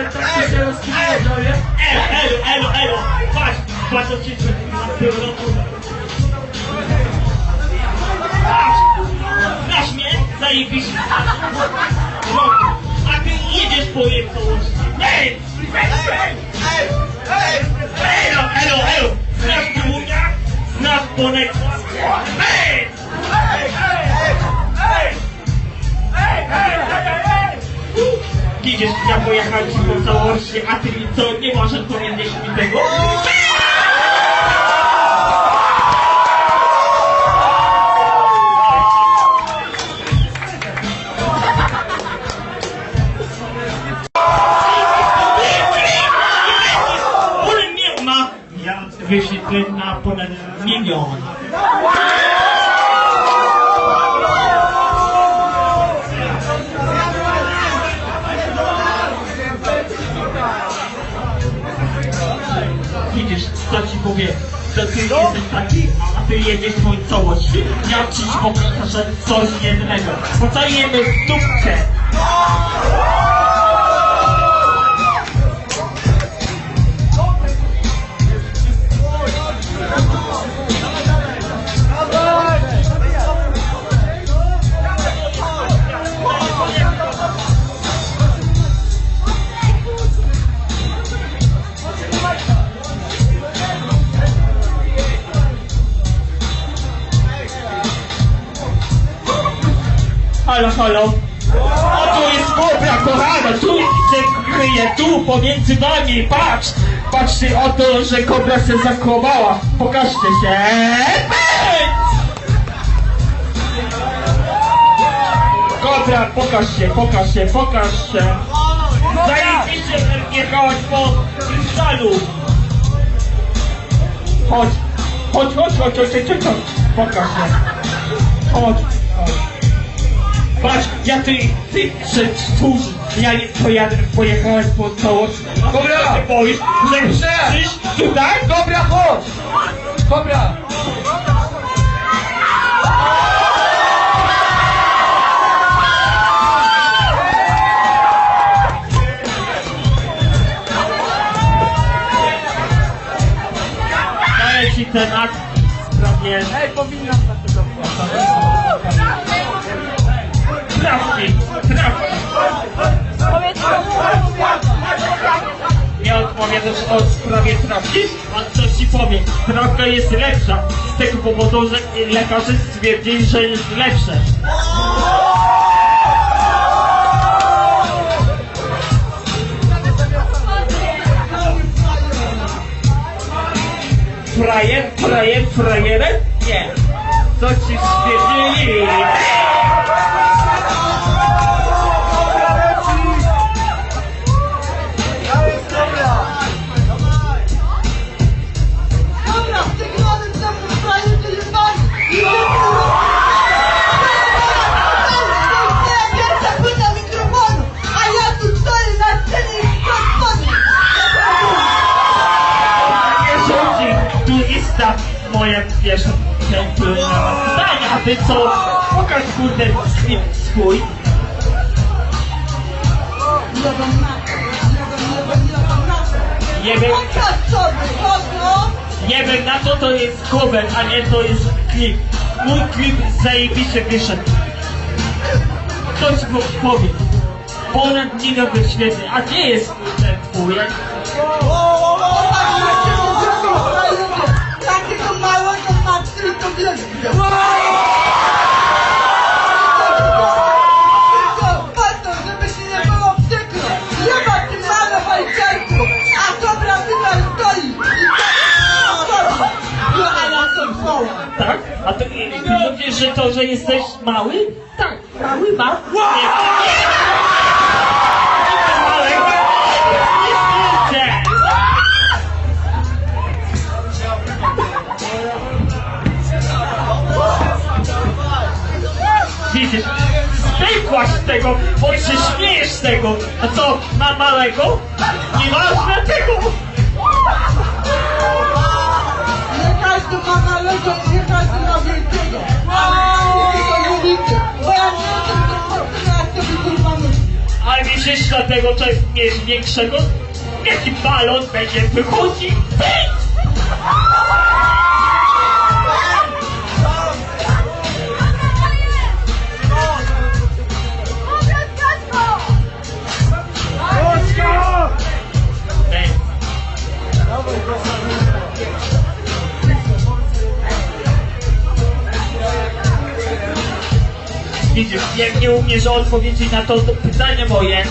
ale tak się się rozkryje, Elo, elo, elo, patrz, patrz, co roku. Patrz, znasz mnie? Zajebiście. A ty jedziesz po całości. Ej, ej, ej, elo, elo, elo, znasz długa? Znasz ponekła? Ja pojechałem ci całości, a ty mi co, nie możesz powiedzieć mi tego? Wyświetlę na ponad milion. Co ci powiem, że ty jesteś taki, a ty jedziesz swoją całość. Ja ci pokażę coś innego. Potajemy w dupkę. Halo, halo. O, tu jest kobra, kochana, tu się kryje, tu pomiędzy nami, patrz! Patrzcie o to, że kobra się zakłamała. Pokażcie się. Kobra, pokaż się, pokaż się, pokaż się. Zajebiście jechałaś po krysztalu. Chodź, chodź, chodź, chodź, chodź, chodź, chodź, pokaż się. Chodź. Patrz, ja ty, ty, cóż, ja nie pojadę, pojechałeś po całość. Dobra. Ty boisz, że przyjść tutaj? Dobra, chodź! Dobra! Daję ci ten akt, prawie, Ej, powinnam na tego Odpowiadasz o sprawie trawki? A coś ci powiem, trawka jest lepsza, z tego powodu, że lekarze stwierdzili, że jest lepsze. Frajer, frajer, frajerem? Nie. Co ci stwierdzili? Rządzi, tu jest ta moja pierwsza templna zdania, a ty co? Pokaż kurde klip swój. Nie wiem, na co to jest cover, a nie to jest klip. Mój klip zajebiście wyszedł. Ktoś go powie. Ponad milion wyświetleń, a gdzie jest ten twój? Tak a to. Tak? Ty mówisz, że to, że jesteś mały? Tak, mały ma. Nie, Widzisz, zdechłaś z tego, bo się śmiejesz z tego. A co, ma małego? Nieważne tego. Nie każdy ma małego, nie każdy ma wielkiego. Nie co. Ale wiesz dlatego coś nie większego? Jaki balon będzie wychodził? Jak nie umiesz odpowiedzieć na to pytanie moje,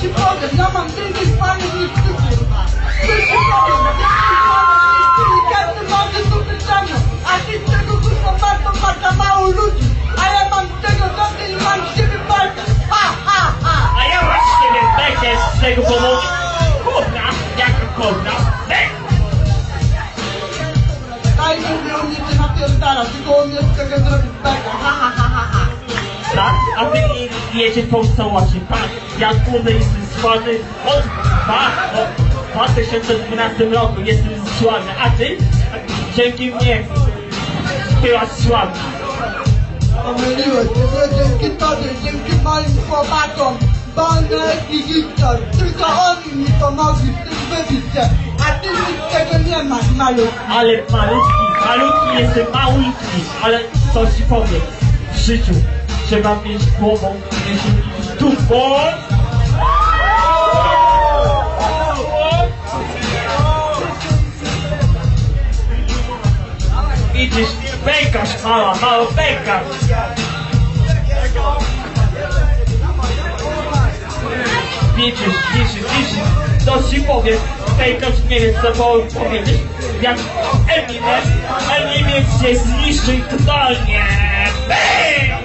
ci powiem, ja mam więcej panów niż ty, kurwa. Ty i każdy ma ze mną. A ty z tego, kurwa, bardzo, bardzo mało ludzi. A ja mam z tego dosyć i mam z ciebie bardzo. Ha, ha, ha. a ja właśnie będę z tego powodu kobra, jaka kobra, A ty nie- jedziesz po całości, tak? Ja kurde jestem sławny od dwa, od 2012 roku. Jestem sławny, a ty? Dzięki mnie byłaś sławna. Pomyliłeś się, dzięki tobie, dzięki moim chłopakom, Bonek i Wiktor, tylko oni mi pomogli w tym wybić się, a ty nic tego nie masz, malutki. Ale malutki, malutki jestem malutki, ale co ci powiem, w życiu trzeba mieć głową, mieć dupą. Widzisz, pękasz mała, mała pękasz. Widzisz, widzisz, widzisz, to ci powiem, pękasz nie wiem co powiedzieć, jak Eminem, Eminem się zniszczył totalnie. Bang!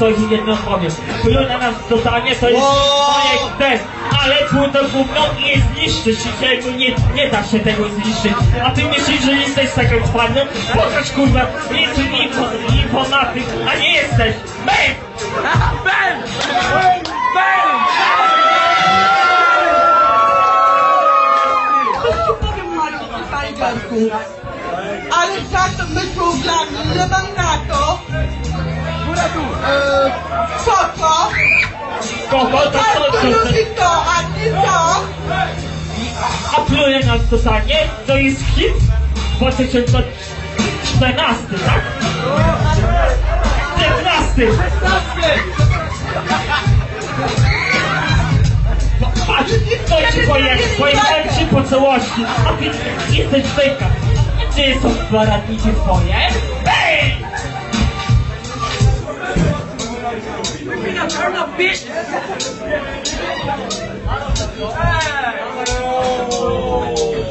Coś jedno powiem. Pluj na nas totalnie, to jest moje test. Ale płytę gówno nie zniszczysz i tego nie, nie da się tego zniszczyć. A ty myślisz, że jesteś taką twardą? Pokaż kurwa, jesteś info, informatyk, a nie jesteś. Ci powiem, Maciu, Tigerku? Ale za to myślą dla mnie, że mam na to... Eee, Koko, Kogo to co bardzo to? lubi to, a ty co? A pluje nas totalnie, to jest hit 2014, tak? 15! Patrz, to ci powiem, pojechałem ci po całości, a ty jesteś fejka. Gdzie są gwarantyjki twoje? We're being a turn up bitch.